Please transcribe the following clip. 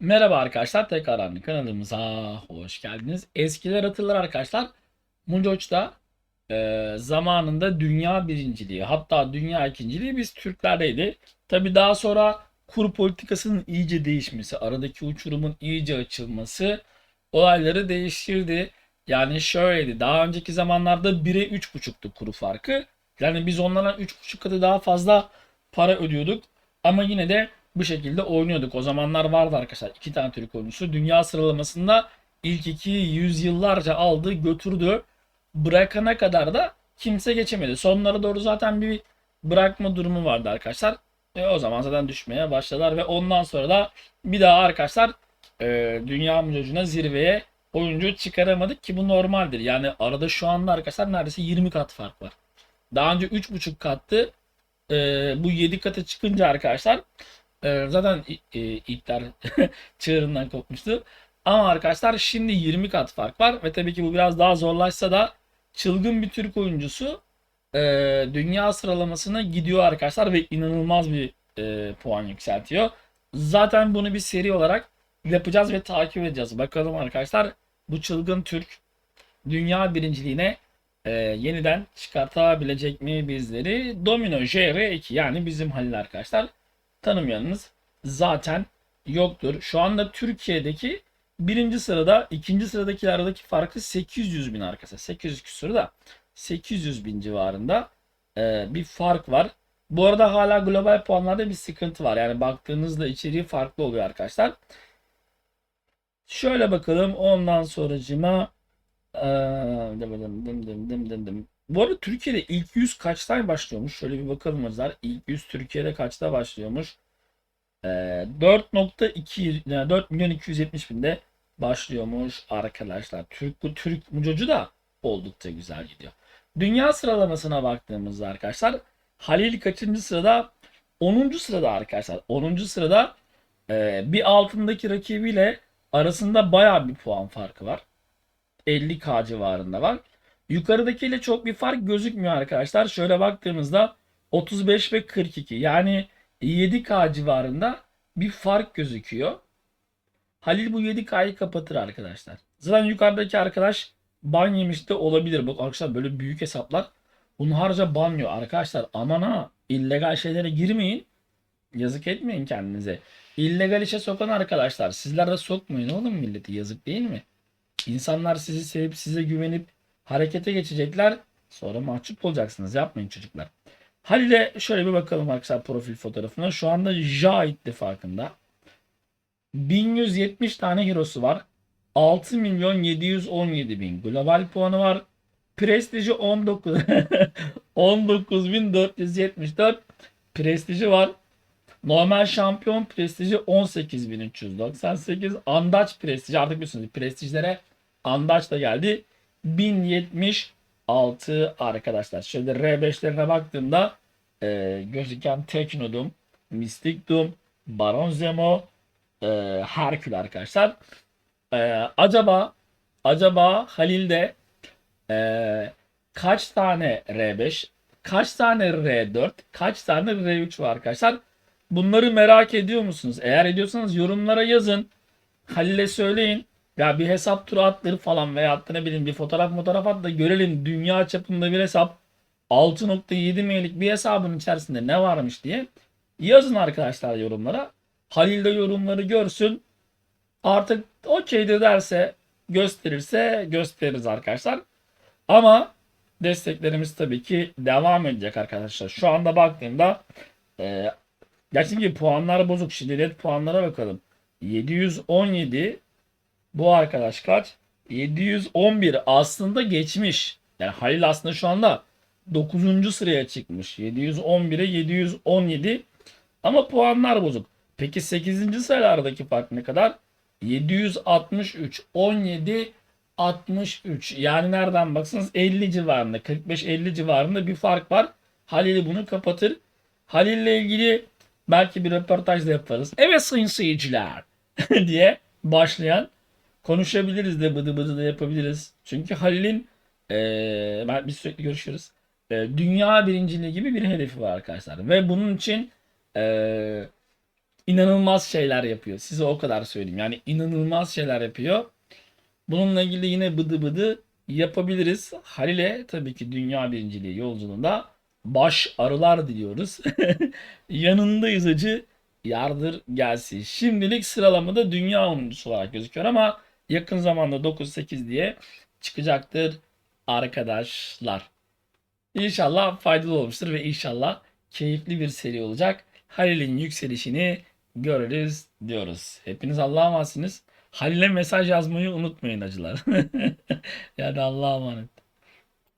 Merhaba arkadaşlar, tekrardan kanalımıza hoş geldiniz. Eskiler hatırlar arkadaşlar. Muncoç'ta e, zamanında dünya birinciliği hatta dünya ikinciliği biz Türklerdeydi. Tabi daha sonra kur politikasının iyice değişmesi, aradaki uçurumun iyice açılması olayları değiştirdi. Yani şöyleydi, daha önceki zamanlarda 1'e 3,5'tu kuru farkı. Yani biz onlardan 3,5 katı daha fazla para ödüyorduk. Ama yine de bu şekilde oynuyorduk. O zamanlar vardı arkadaşlar. iki tane Türk oyuncusu. Dünya sıralamasında ilk iki yüzyıllarca aldı götürdü. Bırakana kadar da kimse geçemedi. Sonlara doğru zaten bir bırakma durumu vardı arkadaşlar. E, o zaman zaten düşmeye başladılar ve ondan sonra da bir daha arkadaşlar e, dünya mücadele zirveye oyuncu çıkaramadık ki bu normaldir. Yani arada şu anda arkadaşlar neredeyse 20 kat fark var. Daha önce 3,5 kattı. E, bu 7 kata çıkınca arkadaşlar ee, zaten e, ipler çığırından kopmuştu. Ama arkadaşlar şimdi 20 kat fark var ve tabii ki bu biraz daha zorlaşsa da çılgın bir Türk oyuncusu e, dünya sıralamasına gidiyor arkadaşlar ve inanılmaz bir e, puan yükseltiyor. Zaten bunu bir seri olarak yapacağız ve takip edeceğiz. Bakalım arkadaşlar bu çılgın Türk dünya birinciliğine e, yeniden çıkartabilecek mi bizleri? Domino JR2 yani bizim Halil arkadaşlar tanımayanınız zaten yoktur. Şu anda Türkiye'deki birinci sırada ikinci sıradaki aradaki farkı 800 bin arkadaşlar. 800 küsur da 800 bin civarında e, bir fark var. Bu arada hala global puanlarda bir sıkıntı var. Yani baktığınızda içeriği farklı oluyor arkadaşlar. Şöyle bakalım ondan sonracıma e, dım dım dım dım dım dım. Bu arada Türkiye'de ilk 100 kaçtan başlıyormuş? Şöyle bir bakalım Özer. İlk 100 Türkiye'de kaçta başlıyormuş? Ee, 4.2 yani 4 milyon 270 binde başlıyormuş arkadaşlar. Türk bu Türk mucocu da oldukça güzel gidiyor. Dünya sıralamasına baktığımızda arkadaşlar Halil kaçıncı sırada? 10. sırada arkadaşlar. 10. sırada e, bir altındaki rakibiyle arasında baya bir puan farkı var. 50k civarında var. Yukarıdakiyle çok bir fark gözükmüyor arkadaşlar. Şöyle baktığımızda 35 ve 42 yani 7K civarında bir fark gözüküyor. Halil bu 7K'yı kapatır arkadaşlar. Zaten yukarıdaki arkadaş ban yemiş de olabilir. Bak arkadaşlar böyle büyük hesaplar hunharca banlıyor. Arkadaşlar aman ha illegal şeylere girmeyin. Yazık etmeyin kendinize. İllegal işe sokan arkadaşlar sizler de sokmayın oğlum milleti yazık değil mi? İnsanlar sizi sevip size güvenip harekete geçecekler. Sonra mahcup olacaksınız. Yapmayın çocuklar. Halil'e şöyle bir bakalım arkadaşlar profil fotoğrafına. Şu anda Ja ittifakında. 1170 tane hero'su var. 6 milyon 717 bin global puanı var. Prestiji 19 19474 prestiji var. Normal şampiyon prestiji 18398. Andaç prestiji artık biliyorsunuz prestijlere Andaç da geldi. 1076 arkadaşlar. Şöyle R5'lerine baktığımda e, gözüken Teknodum, Mystic Doom, Baron Zemo, e, Herkül arkadaşlar. E, acaba acaba Halil'de e, kaç tane R5, kaç tane R4, kaç tane R3 var arkadaşlar? Bunları merak ediyor musunuz? Eğer ediyorsanız yorumlara yazın. Halil'e söyleyin. Ya bir hesap turu attır falan veya ne bileyim bir fotoğraf fotoğraf at da görelim dünya çapında bir hesap 6.7 M'lik bir hesabın içerisinde ne varmış diye yazın arkadaşlar yorumlara. Halil de yorumları görsün. Artık okeydir derse gösterirse gösteririz arkadaşlar. Ama desteklerimiz tabii ki devam edecek arkadaşlar. Şu anda baktığımda e, gerçekten puanlar bozuk. Şimdi puanlara bakalım. 717 bu arkadaş kaç? 711 aslında geçmiş. Yani Halil aslında şu anda 9. sıraya çıkmış. 711'e 717 ama puanlar bozuk. Peki 8. sıralardaki fark ne kadar? 763 17 63 yani nereden baksanız 50 civarında 45-50 civarında bir fark var. Halil bunu kapatır. Halil ile ilgili belki bir röportaj da yaparız. Evet sayın seyirciler diye başlayan konuşabiliriz de bıdı bıdı da yapabiliriz. Çünkü Halil'in ee, ben biz sürekli görüşürüz. E, dünya birinciliği gibi bir hedefi var arkadaşlar. Ve bunun için e, inanılmaz şeyler yapıyor. Size o kadar söyleyeyim. Yani inanılmaz şeyler yapıyor. Bununla ilgili yine bıdı bıdı yapabiliriz. Halil'e tabii ki dünya birinciliği yolculuğunda baş arılar diliyoruz. Yanındayız acı. Yardır gelsin. Şimdilik sıralamada dünya oyuncusu olarak gözüküyor ama yakın zamanda 9-8 diye çıkacaktır arkadaşlar. İnşallah faydalı olmuştur ve inşallah keyifli bir seri olacak. Halil'in yükselişini görürüz diyoruz. Hepiniz Allah'a emanetsiniz. Halil'e mesaj yazmayı unutmayın acılar. yani Allah'a emanet.